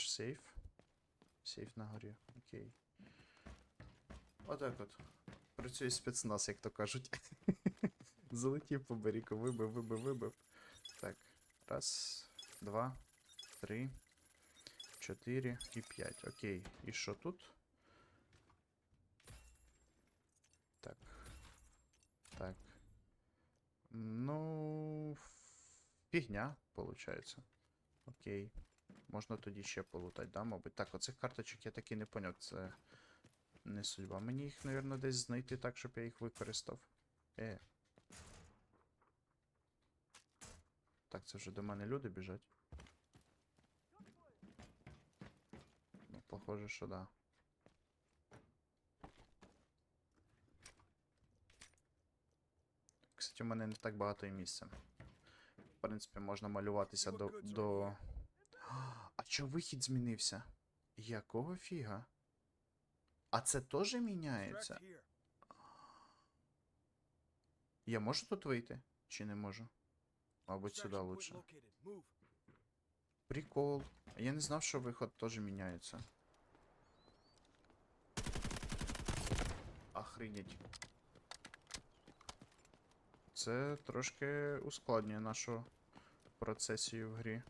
наш сейф. Сейф на горі. Окей. Отак от. Працює спецназ, як то кажуть. Залетів по баріку, вибив, вибив, вибив. Так. Раз, два, три, чотири і п'ять. Окей. І що тут? Так. Так. Ну. Фігня, виходить. Окей. Можна тоді ще полутати, да, мабуть. Так, оцих карточок я таки не поняв. Це не судьба. Мені їх, мабуть, десь знайти так, щоб я їх використав. Е. Так, це вже до мене люди біжать. Ну, похоже, що да. Кстати, у мене не так багато і місця. В принципі, можна малюватися до. до... А чо вихід змінився? Якого фіга? А це теж міняється? Я можу тут вийти? Чи не можу? Мабуть, сюди лучше. Прикол. Я не знав, що виход теж міняється. Охренеть. Це трошки ускладнює нашу процесію в грі.